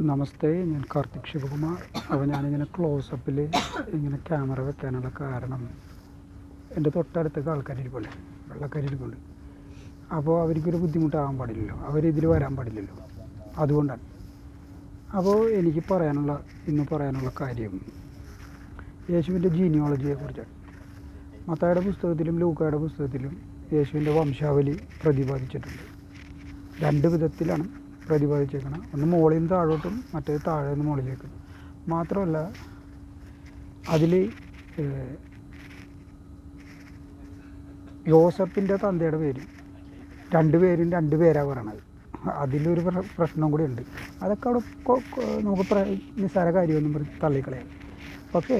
നമസ്തേ ഞാൻ കാർത്തിക് ശിവകുമാർ. അപ്പോൾ ഞാനിങ്ങനെ ക്ലോസപ്പിൽ ഇങ്ങനെ ക്യാമറ വെക്കാനുള്ള കാരണം എന്റെ തൊട്ടടുത്തൊക്കെ ആൾക്കാരിരിപ്പുണ്ട് വെള്ളക്കാരിരിപ്പുണ്ട് അപ്പോൾ അവർക്കൊരു ബുദ്ധിമുട്ടാകാൻ പാടില്ലല്ലോ. അവരിതിൽ വരാൻ പാടില്ലല്ലോ. അതുകൊണ്ടാണ്. അപ്പോൾ എനിക്ക് പറയാനുള്ള ഇന്ന് പറയാനുള്ള കാര്യം യേശുവിന്റെ ജീനിയോളജിയെ കുറിച്ചാണ്. മത്തായുടെ പുസ്തകത്തിലും ലൂക്കായുടെ പുസ്തകത്തിലും യേശുവിന്റെ വംശാവലി പ്രതിപാദിച്ചിട്ടുണ്ട്. രണ്ട് വിധത്തിലാണ് പ്രതിപാദിച്ചേക്കണം. ഒന്ന് മുകളിൽ നിന്ന് താഴോട്ടും മറ്റേത് താഴെ നിന്ന് മുകളിലേക്കും. മാത്രമല്ല അതിൽ യോസഫിന്റെ തന്തയുടെ പേര്. രണ്ട് പേരും രണ്ട് പേരാണ് പറയണത്. അതിലൊരു പ്ര- പ്രശ്നം കൂടി ഉണ്ട്. അതൊക്കെ അവിടെ നമുക്ക് പ്ര നിസ്സാര കാര്യമൊന്നും പറഞ്ഞ് തള്ളിക്കളയാം. പക്ഷേ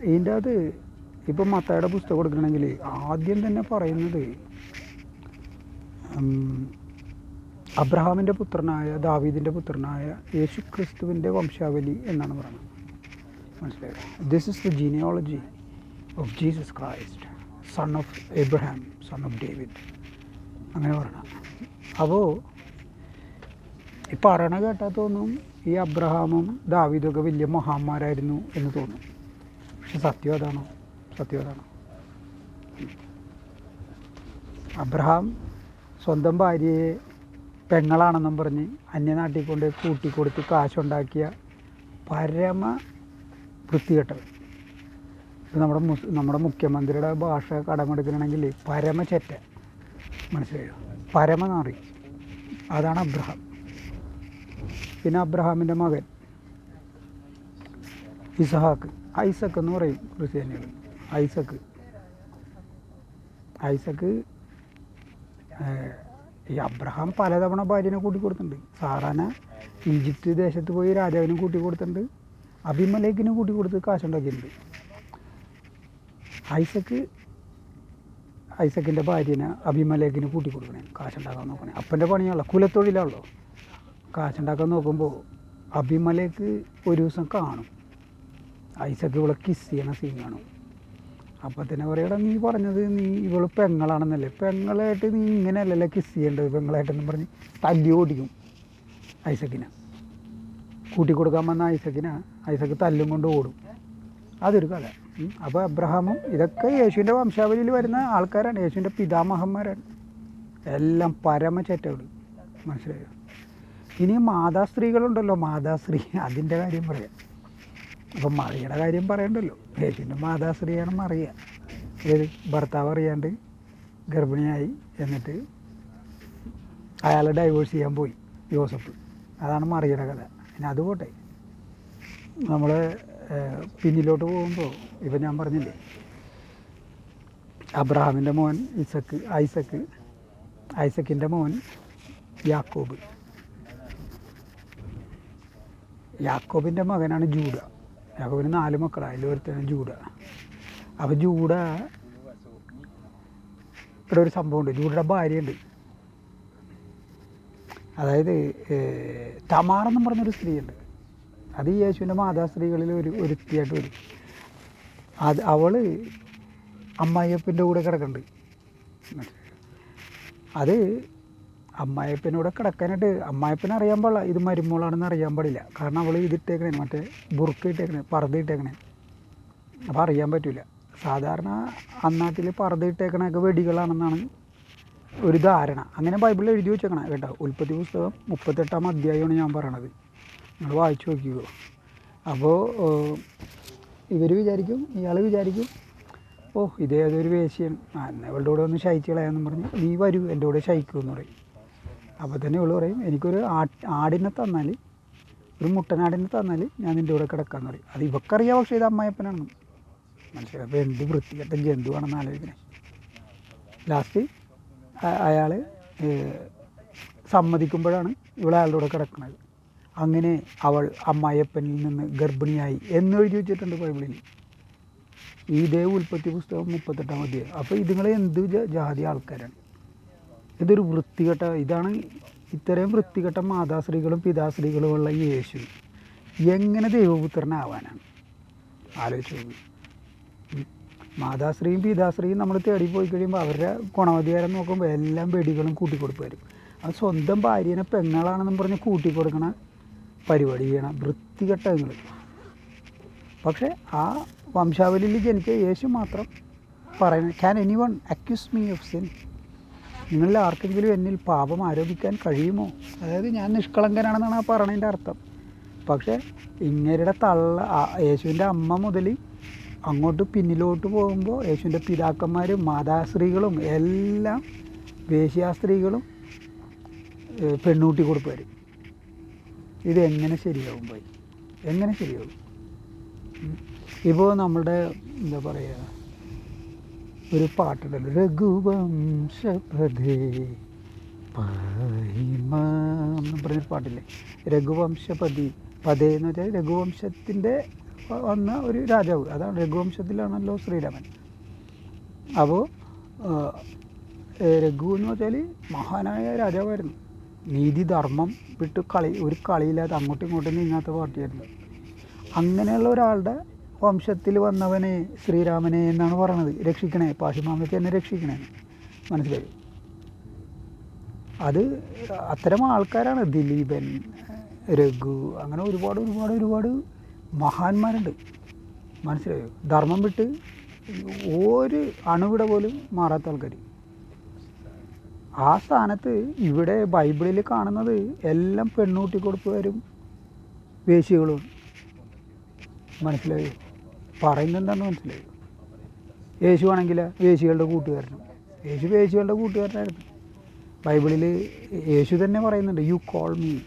ഇതിന്റെ അത് ഇപ്പം മത്തയുടെ പുസ്തകം കൊടുക്കണമെങ്കിൽ ആദ്യം തന്നെ പറയുന്നത് അബ്രഹാമിന്റെ പുത്രനായ ദാവീദിന്റെ പുത്രനായ യേശു ക്രിസ്തുവിന്റെ വംശാവലി എന്നാണ് പറയുന്നത്. മനസ്സിലായോ? This is the genealogy of Jesus Christ son of Abraham son of David അങ്ങനെ പറയണം. അപ്പോൾ ഈ പറയണ കേട്ടാൽ ഈ അബ്രഹാമും ദാവീദൊക്കെ വലിയ മഹാന്മാരായിരുന്നു എന്ന് തോന്നും. പക്ഷെ സത്യം അതാണോ? സത്യം അതാണോ. അബ്രഹാം സ്വന്തം ഭാര്യയെ പെങ്ങളാണെന്നും പറഞ്ഞ് അന്യനാട്ടിൽ കൊണ്ട് കൂട്ടിക്കൊടുത്ത് കാശുണ്ടാക്കിയ പരമ വൃത്തികെട്ടത് ഇത് നമ്മുടെ നമ്മുടെ മുഖ്യമന്ത്രിയുടെ ഭാഷ കടമെടുക്കണമെങ്കിൽ പരമ ചെറ്റ മനസ്സിലായോ? പരമ നാറി അതാണ് അബ്രഹാം. പിന്നെ അബ്രഹാമിന്റെ മകൻ. ഇസഹാക്ക്. ഐസക്ക് എന്ന് പറയും ക്രിസ്ത്യാനികൾ. ഐസക്ക്. ഐസക്ക് ഈ അബ്രഹാം പലതവണ ഭാര്യനെ കൂട്ടി കൊടുത്തിട്ടുണ്ട് സാറാന ഈജിപ്ത് ദേശത്ത് പോയി രാജാവിനും കൂട്ടി കൊടുത്തിട്ടുണ്ട് അഭിമലേക്കിനും കൂട്ടി കൊടുത്ത് കാശുണ്ടാക്കിയിട്ടുണ്ട്. ഐസക്ക് ഐസക്കിന്റെ ഭാര്യനെ അഭിമലേക്കിന് കൂട്ടി കൊടുക്കണേ കാശുണ്ടാക്കാൻ നോക്കണേ. അപ്പന്റെ പണിയാണല്ലോ കുലത്തൊഴിലാണല്ലോ. കാശുണ്ടാക്കാൻ നോക്കുമ്പോൾ അഭിമലേക്ക് ഒരു ദിവസം കാണും. ഐസക്ക് ഇവിടെ കിസ് ചെയ്യണ സീൻ കാണും. അപ്പം തന്നെ പറയടാ നീ പറഞ്ഞത് നീ ഇവൾ പെങ്ങളാണെന്നല്ലേ. പെങ്ങളായിട്ട് നീ ഇങ്ങനെയല്ലല്ലേ കിസ് ചെയ്യേണ്ടത്? പെങ്ങളായിട്ടെന്ന് പറഞ്ഞ് തല്ലി ഓടിക്കും ഐസക്കിനെ. കൂട്ടി കൊടുക്കാൻ വന്ന ഐസക്കിനെ ഐസക്ക് തല്ലും കൊണ്ട് ഓടും. അതൊരു കഥ. അപ്പോൾ അബ്രഹാമും ഇതൊക്കെ യേശുവിന്റെ വംശാവലിയിൽ വരുന്ന ആൾക്കാരാണ്. യേശുവിന്റെ പിതാമഹന്മാരാണ്. എല്ലാം പരമചറ്റകൾ മനസ്സിലായോ? ഇനി മാതാസ്ത്രീകളുണ്ടല്ലോ മാതാസ്ത്രീ അതിന്റെ കാര്യം പറയാം. അപ്പം മറിയുടെ കാര്യം പറയണ്ടല്ലോ. യേശുവിന്റെ മാതാശ്രീയാണ് മറിയ. ഏത് ഭർത്താവ് അറിയാണ്ട് ഗർഭിണിയായി എന്നിട്ട് അയാളെ ഡൈവേഴ്സ് ചെയ്യാൻ പോയി ജോസഫ്. അതാണ് മറിയുടെ കഥ. പിന്നെ അത് പോട്ടെ. നമ്മൾ പിന്നിലോട്ട് പോകുമ്പോൾ ഇപ്പം ഞാൻ പറഞ്ഞില്ലേ അബ്രഹാമിന്റെ മോൻ ഇസക്ക് ഐസക്ക് ഐസക്കിന്റെ മോൻ യാക്കോബ്. യാക്കോബിന്റെ മകനാണ് ജൂഡ. യാക്കോബിന് നാല് മക്കളാണ് അതിൽ ഒരുത്തനാണ് ജൂഡ. അപ്പോൾ ജൂഡ ഇവിടെ ഒരു സംഭവമുണ്ട് ജൂഡയുടെ ഭാര്യയുണ്ട്. അതായത് തമാറെന്നും പറഞ്ഞൊരു സ്ത്രീയുണ്ട്. അത് യേശുവിന്റെ മാതാസ്ത്രീകളിൽ ഒരു ഒരുത്തിയായിട്ട് വരും. അത് അവൾ അമ്മായിയപ്പന്റെ കൂടെ കിടക്കുന്നുണ്ട് അത് അമ്മായപ്പനൂടെ കിടക്കാനായിട്ട് അമ്മായപ്പനെ അറിയാൻ പാടില്ല. ഇത് മരുമോളാണെന്ന് അറിയാൻ പാടില്ല. കാരണം അവൾ ഇതിട്ടേക്കണേ മറ്റേ ബുർക്ക് ഇട്ടേക്കണേ പർദ്ദ ഇട്ടേക്കണേ. അപ്പോൾ അറിയാൻ പറ്റില്ല സാധാരണ അന്നാട്ടിൽ പർദ്ദ ഇട്ടേക്കണൊക്കെ വെടികളാണെന്നാണ് ഒരു ധാരണ. അങ്ങനെ ബൈബിളിൽ എഴുതി വെച്ചേക്കണം കേട്ടോ. ഉൽപ്പത്തി പുസ്തകം മുപ്പത്തെട്ടാം അധ്യായമാണ് ഞാൻ പറയണത്. നിങ്ങൾ വായിച്ചു നോക്കിക്കോ. അപ്പോൾ ഇവർ വിചാരിക്കും ഇയാൾ വിചാരിക്കും ഓ ഇതേതൊരു വേശ്യൻ. ആ എന്നാൽ ഇവളുടെ കൂടെ ഒന്ന് ശയിച്ചു കളയാമെന്നും പറഞ്ഞ് നീ വരൂ എന്റെ കൂടെ ശയിക്കുമെന്ന് പറയും. അപ്പോൾ തന്നെ ഇവൾ പറയും എനിക്കൊരു ആടിനെ തന്നാൽ ഒരു മുട്ടനാടിനെ തന്നാൽ ഞാൻ നിന്റെ കൂടെ കിടക്കാമെന്ന് പറയും. അത് ഇവക്കറിയാം പക്ഷേ ഇത് അമ്മായപ്പനാണെന്ന് മനസ്സിലായി? അപ്പോൾ എന്ത് വൃത്തികെട്ട ജന്തുവാണെന്ന് ആലോചിക്കണേ. ലാസ്റ്റ് അയാൾ സമ്മതിക്കുമ്പോഴാണ് ഇവൾ അയാളുടെ കൂടെ കിടക്കുന്നത് അങ്ങനെ അവൾ അമ്മായപ്പനിൽ നിന്ന് ഗർഭിണിയായി എന്ന് എഴുതി വെച്ചിട്ടുണ്ട് ബൈബിളിൽ. ഈ ദേവ് ഉൽപ്പത്തി പുസ്തകം മുപ്പത്തെട്ടാം അധ്യായം. അപ്പോൾ ഇതുങ്ങളെ എന്ത് ജാതി ആൾക്കാരാണ്? ഇതൊരു വൃത്തികെട്ട ഇതാണ് ഇത്രയും വൃത്തികെട്ട മാതാശ്രീകളും പിതാശ്രീകളും ഉള്ള യേശു. എങ്ങനെ ദൈവപുത്രനാവാനാണ്? ആലോചിച്ചു. മാതാശ്രീയും പിതാശ്രീയും നമ്മൾ തേടി പോയി കഴിയുമ്പോൾ അവരുടെ ഗുണവധികാരം നോക്കുമ്പോൾ എല്ലാം വെടികളും കൂട്ടിക്കൊടുപ്പ് വരും. അത് സ്വന്തം ഭാര്യനെ പെങ്ങളാണെന്നും പറഞ്ഞ് കൂട്ടിക്കൊടുക്കണ പരിപാടി ചെയ്യണം വൃത്തികെട്ടങ്ങൾ പക്ഷേ ആ വംശാവലിയിൽ ജനിച്ച യേശു മാത്രം പറയുന്നത് can anyone accuse me of sin നിങ്ങളിൽ ആർക്കെങ്കിലും എന്നിൽ പാപം ആരോപിക്കാൻ കഴിയുമോ? അതായത് ഞാൻ നിഷ്കളങ്കനാണെന്നാണ് ആ പറയണതിന്റെ അർത്ഥം. പക്ഷേ ഇങ്ങരുടെ തള്ള യേശുവിന്റെ അമ്മ മുതൽ അങ്ങോട്ട് പിന്നിലോട്ട് പോകുമ്പോൾ യേശുവിന്റെ പിതാക്കന്മാരും മാതാശ്രീകളും എല്ലാം വേശ്യാസ്ത്രീകളും പെണ്ണൂട്ടി കൊടുപ്പവർ ഇത് എങ്ങനെ ശരിയാവും പോയി എങ്ങനെ ശരിയാവും? ഇപ്പോൾ നമ്മുടെ എന്താ പറയുക ഒരു പാട്ടുണ്ടല്ലോ രഘുവംശപഥേ എന്ന് പറഞ്ഞൊരു പാട്ടില്ലേ? രഘുവംശപതി പതേ എന്ന് വെച്ചാൽ രഘുവംശത്തിന്റെ വന്ന ഒരു രാജാവ്. അതാണ് രഘുവംശത്തിലാണല്ലോ ശ്രീരാമൻ. അപ്പോൾ രഘു എന്ന് വെച്ചാൽ മഹാനായ രാജാവായിരുന്നു. നീതി ധർമ്മം വിട്ട് കളി ഒരു കളിയില്ലാതെ അങ്ങോട്ടും ഇങ്ങോട്ടും നീങ്ങാത്ത പാർട്ടിയായിരുന്നു. അങ്ങനെയുള്ള ഒരാളുടെ വംശത്തിൽ വന്നവനെ ശ്രീരാമനെ എന്നാണ് പറയണത് രക്ഷിക്കണേ പാശുമാമയ്ക്ക് എന്നെ രക്ഷിക്കണേ. മനസ്സിലായി? അത് അത്തരം ആൾക്കാരാണ്. ദിലീപൻ രഘു അങ്ങനെ ഒരുപാട് ഒരുപാട് ഒരുപാട് മഹാന്മാരുണ്ട്. മനസ്സിലായോ? ധർമ്മം വിട്ട് ഒരു അണുവിട പോലും മാറാത്ത ആൾക്കാർ ആ സ്ഥാനത്ത് ഇവിടെ ബൈബിളിൽ കാണുന്നത് എല്ലാം പെണ്ണൂട്ടി കൊടുപ്പുകാരും വേശികളും മനസ്സിലായോ? പറയുന്നത് എന്താണെന്ന് മനസ്സിലായി. യേശു ആണെങ്കിൽ വേശികളുടെ കൂട്ടുകാരനും. യേശു വേശികളുടെ കൂട്ടുകാരനായിരുന്നു. ബൈബിളിൽ യേശു തന്നെ പറയുന്നുണ്ട് you call me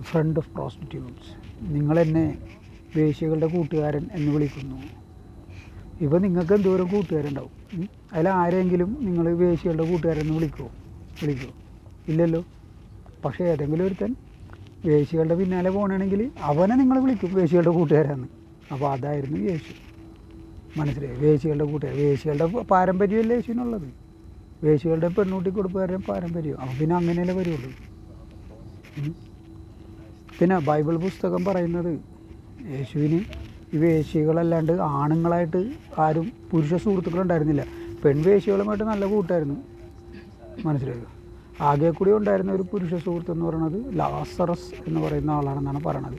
friend of prostitutes നിങ്ങളെന്നെ വേശ്യകളുടെ കൂട്ടുകാരൻ എന്ന് വിളിക്കുന്നു. ഇപ്പോൾ നിങ്ങൾക്ക് എന്തോരം കൂട്ടുകാരുണ്ടാവും? അതിൽ ആരെങ്കിലും നിങ്ങൾ വേശ്യകളുടെ കൂട്ടുകാരെന്ന് വിളിക്കുമോ വിളിക്കുമോ ഇല്ലല്ലോ. പക്ഷേ ഏതെങ്കിലും ഒരുത്തൻ വേശ്യകളുടെ പിന്നാലെ പോകണമെങ്കിൽ അവനെ നിങ്ങൾ വിളിക്കും വേശ്യകളുടെ കൂട്ടുകാരാന്ന്. അപ്പോൾ അതായിരുന്നു യേശു. മനസ്സിലായി? വേശികളുടെ കൂട്ടുകാർ വേശികളുടെ പാരമ്പര്യമല്ലേ യേശുവിനുള്ളത്? വേശികളുടെ പെണ്ണൂട്ടി കൊടുപ്പുകാരുടെ പാരമ്പര്യം. അപ്പം പിന്നെ അങ്ങനെയല്ലേ വരുള്ളൂ. പിന്നെ ബൈബിൾ പുസ്തകം പറയുന്നത് യേശുവിന് ഈ വേശികളല്ലാണ്ട് ആണുങ്ങളായിട്ട് ആരും പുരുഷ സുഹൃത്തുക്കളുണ്ടായിരുന്നില്ല. പെൺവേശ്യകളുമായിട്ട് നല്ല കൂട്ടായിരുന്നു. മനസ്സിലായോ? ആകെ കൂടി ഉണ്ടായിരുന്ന ഒരു പുരുഷ സുഹൃത്ത് എന്ന് പറയുന്നത് ലാസറസ് എന്ന് പറയുന്ന ആളാണെന്നാണ് പറയണത്.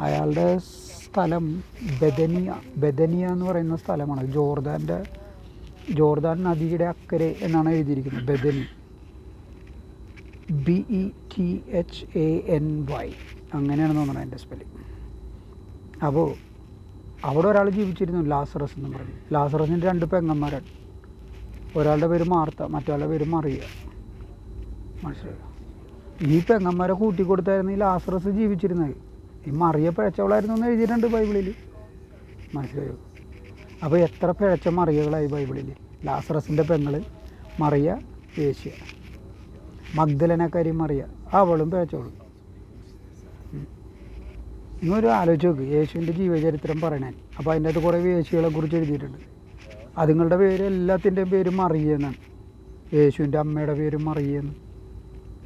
അയാളുടെ സ്ഥലം ബദനിയ. ബദനിയ എന്ന് പറയുന്ന സ്ഥലമാണ്. ജോർദാന്റെ ജോർദാൻ നദിയുടെ അക്കരെ എന്നാണ് എഴുതിയിരിക്കുന്നത്. Bethany. B E T H A N Y അങ്ങനെയാണ് തോന്നുന്നത് എന്റെ സ്പെല്ലിംഗ് അപ്പോൾ അവിടെ ഒരാൾ ജീവിച്ചിരുന്നു ലാസറസ് എന്ന് പറഞ്ഞു. ലാസറസിന്റെ രണ്ട് പെങ്ങന്മാരാണ്. ഒരാളുടെ പേര് മാർത്ത മറ്റൊരാളുടെ പേര് മറിയ. മനസ്സിലായോ? ഈ പെങ്ങന്മാരെ കൂട്ടിക്കൊടുത്തായിരുന്നു ഈ ലാസറസ് ജീവിച്ചിരുന്നത്. ഈ മറിയ പിഴച്ചവളായിരുന്നു എന്ന് എഴുതിയിട്ടുണ്ട് ബൈബിളിൽ മനസ്സിലായോ? അപ്പോൾ എത്ര പിഴച്ച മറിയകളായി ബൈബിളിൽ ലാസറസിന്റെ പെങ്ങൾ മറിയ വേശ്യ മഗ്ദലനക്കാരി മറിയ. അവളും പിഴച്ചവളും. ഇന്നൊരു ആലോചിച്ച് നോക്ക്. യേശുവിന്റെ ജീവചരിത്രം പറയണേ. അപ്പോൾ അതിന്റെ അകത്ത് കുറേ യേശുകളെ കുറിച്ച് എഴുതിയിട്ടുണ്ട്. അതുങ്ങളുടെ പേര് എല്ലാത്തിന്റെയും പേര് മറിയെന്നാണ് യേശുവിന്റെ അമ്മയുടെ പേര് മറിയെന്ന്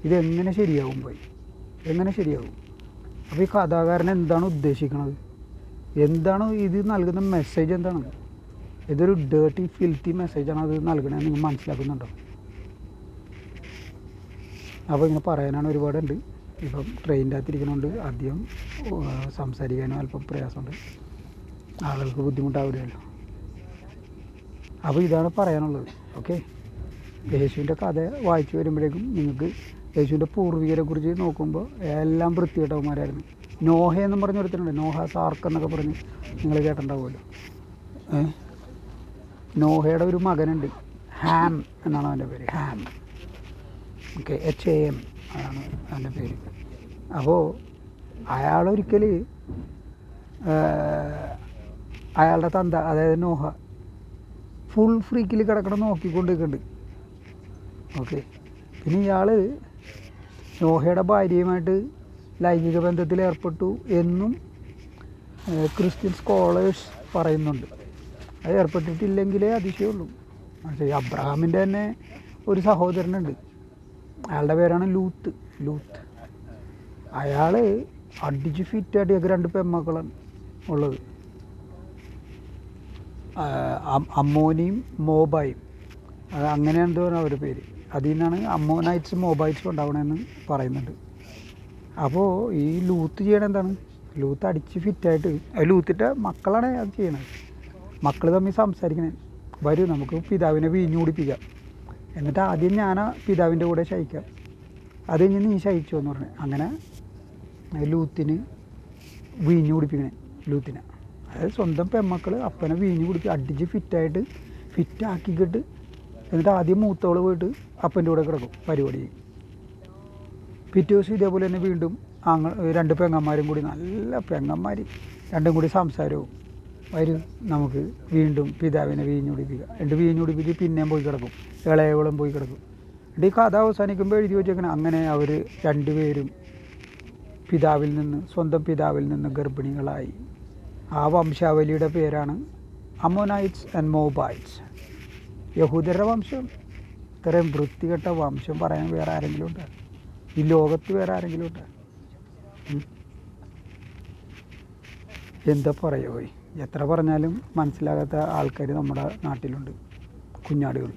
ഇതെങ്ങനെ ശരിയാവും പോയി? എങ്ങനെ ശരിയാവും? അപ്പോൾ ഈ കഥാകാരൻ എന്താണ് ഉദ്ദേശിക്കുന്നത് എന്താണ് ഇത് നൽകുന്ന മെസ്സേജ് എന്താണ്? ഇതൊരു ഡേർട്ടി ഫിൽത്തി മെസ്സേജാണ് അത് നൽകണമെന്ന് നിങ്ങൾ മനസ്സിലാക്കുന്നുണ്ടോ? അപ്പോൾ ഇങ്ങനെ പറയാനാണ് ഒരുപാടുണ്ട്. ഇപ്പം ട്രെയിനിന്റെ അകത്തിരിക്കണോണ്ട് ആദ്യം സംസാരിക്കാനും അല്പം പ്രയാസമുണ്ട്. ആളുകൾക്ക് ബുദ്ധിമുട്ടാവില്ലല്ലോ. അപ്പോൾ ഇതാണ് പറയാനുള്ളത്. ഓക്കെ യേശുവിന്റെ കഥ വായിച്ചു വരുമ്പോഴേക്കും നിങ്ങൾക്ക് യേശുവിന്റെ പൂർവികരെ കുറിച്ച് നോക്കുമ്പോൾ എല്ലാം വൃത്തികെട്ടവന്മാരായിരുന്നു. നോഹ എന്ന് പറഞ്ഞ ഒരുത്തനുണ്ട്. നോഹ സാർക്ക് എന്നൊക്കെ പറഞ്ഞ് നിങ്ങൾ കേട്ടിട്ടുണ്ടാവുമല്ലോ. നോഹയുടെ ഒരു മകനുണ്ട്. ഹാം എന്നാണ് അവന്റെ പേര്. Ham. Okay H A M ആണ് അവന്റെ പേര്. അപ്പോൾ അയാളൊരിക്കൽ അയാളുടെ തന്ത അതായത് നോഹ ഫുൾ ഫ്രീക്കിൽ കിടക്കണം നോക്കിക്കൊണ്ടിരിക്കുന്നുണ്ട്. ഓക്കെ. പിന്നെ ഇയാൾ നോഹയുടെ ഭാര്യയുമായിട്ട് ലൈംഗിക ബന്ധത്തിൽ ഏർപ്പെട്ടു എന്നും ക്രിസ്ത്യൻ സ്കോളേഴ്സ് പറയുന്നുണ്ട്. അത് ഏർപ്പെട്ടിട്ടില്ലെങ്കിലേ അതിശയമുള്ളൂ. പക്ഷേ അബ്രഹാമിന്റെ തന്നെ ഒരു സഹോദരനുണ്ട്. അയാളുടെ പേരാണ് ലൂത്ത്. ലൂത്ത്. അയാൾ അടിച്ച് ഫിറ്റായിട്ട് രണ്ട് പെമ്മക്കളാണ് ഉള്ളത്. അമ്മോനിയും മോബായും. അത് അങ്ങനെ എന്തോ അവരുടെ പേര്. അതിൽ നിന്നാണ് അമ്മോനൈറ്റ്സ് മൊബൈൽസും ഉണ്ടാവണമെന്ന് പറയുന്നുണ്ട്. അപ്പോൾ ഈ ലൂത്ത് ചെയ്യണത് എന്താണ്? ലൂത്ത് അടിച്ച് ഫിറ്റായിട്ട് ലൂത്തിന്റെ മക്കളാണ് അത് ചെയ്യണത്. മക്കൾ തമ്മിൽ സംസാരിക്കണേ. വരൂ നമുക്ക് പിതാവിനെ വീഞ്ഞു കുടിപ്പിക്കാം. എന്നിട്ട് ആദ്യം ഞാൻ പിതാവിന്റെ കൂടെ ശയിക്കാം. അത് കഴിഞ്ഞ് നീ ശയിച്ചു എന്ന് പറഞ്ഞു. അങ്ങനെ ലൂത്തിന് വീഞ്ഞു കുടിപ്പിക്കണേ ലൂത്തിനെ. അതായത് സ്വന്തം പെമ്മക്കൾ അപ്പനെ വീഞ്ഞു കുടിപ്പി അടിച്ച് ഫിറ്റായിട്ട് ഫിറ്റാക്കിക്കിട്ട് എന്നിട്ട് ആദ്യം മൂത്തവൾ പോയിട്ട് അപ്പന്റെ കൂടെ കിടക്കും പരിപാടി. ചെയ്യും പിറ്റേ ദിവസം ഇതേപോലെ തന്നെ വീണ്ടും ആങ്ങൾ രണ്ട് പെങ്ങന്മാരും കൂടി നല്ല പെങ്ങന്മാർ രണ്ടും കൂടി സംസാരവും. വരും നമുക്ക് വീണ്ടും പിതാവിനെ വീഞ്ഞു കുടിപ്പിക്കുക. എന്നിട്ട് വീഞ്ഞു കുടിപ്പിച്ച് പിന്നെയും പോയി കിടക്കും. ഇളയവളും പോയി കിടക്കും. എന്നിട്ട് ഈ കഥ അവസാനിക്കുമ്പോൾ എഴുതി വെച്ചേക്കണം അങ്ങനെ അവർ രണ്ടുപേരും പിതാവിൽ നിന്ന് സ്വന്തം പിതാവിൽ നിന്ന് ഗർഭിണികളായി. ആ വംശാവലിയുടെ പേരാണ് അമോനൈറ്റ്സ് ആൻഡ് മോബൈറ്റ്സ്. യഹൂദരുടെ വംശം. ഇത്രയും വൃത്തികെട്ട വംശം പറയാൻ വേറെ ആരെങ്കിലും ഉണ്ട്? ഈ ലോകത്ത് വേറെ ആരെങ്കിലും ഉണ്ട്? എന്താ പറയുക പോയി? എത്ര പറഞ്ഞാലും മനസ്സിലാകാത്ത ആൾക്കാർ നമ്മുടെ നാട്ടിലുണ്ട് കുഞ്ഞാടുകൾ.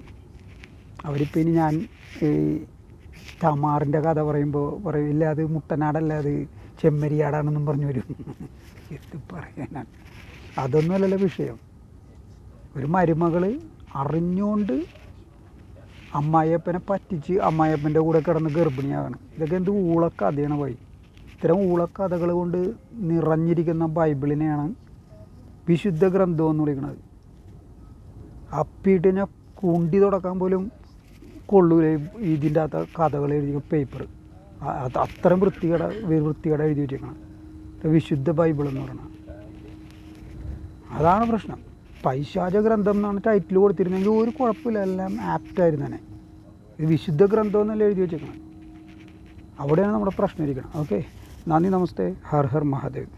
അവരിപ്പോൾ ഇനി ഞാൻ ഈ തമാറിന്റെ കഥ പറയുമ്പോൾ പറയും ഇല്ല അത് മുട്ടനാടല്ല അത് ചെമ്മരിയാടാണെന്നും പറഞ്ഞു വരും. എന്ത് പറയാനാണ് അതൊന്നുമല്ലല്ലോ വിഷയം. ഒരു മരുമകൾ അറിഞ്ഞുകൊണ്ട് അമ്മായിയപ്പനെ പറ്റിച്ച് അമ്മായിയപ്പന്റെ കൂടെ കിടന്ന് ഗർഭിണിയാകണം. ഇതൊക്കെ എന്ത് ഊളക്കഥയാണ് പോയി. ഇത്തരം ഊളക്കഥകൾ കൊണ്ട് നിറഞ്ഞിരിക്കുന്ന ബൈബിളിനെയാണ് വിശുദ്ധ ഗ്രന്ഥം എന്ന് വിളിക്കുന്നത് അപ്പീട്ടിനെ കുണ്ടി തുടക്കാൻ പോലും കൊള്ളൂല ഇതിന്റെ അകത്ത് കഥകൾ എഴുതി പേപ്പർ അത് അത്രയും വൃത്തികട വൃത്തികട എഴുതി വെച്ചേക്കണം ഇത് വിശുദ്ധ ബൈബിൾ എന്ന് പറയുന്നത്. അതാണ് പ്രശ്നം. പൈശാച ഗ്രന്ഥം എന്നാണ് ടൈറ്റിൽ കൊടുത്തിരുന്നെങ്കിൽ ഒരു കുഴപ്പമില്ല എല്ലാം ആപ്റ്റായിരുന്നു തന്നെ. ഇത് വിശുദ്ധ ഗ്രന്ഥം എന്നല്ല എഴുതി വെച്ചേക്കണം അവിടെയാണ് നമ്മുടെ പ്രശ്നം ഇരിക്കണം ഓക്കെ നന്ദി നമസ്തേ. ഹർ ഹർ മഹാദേവ്.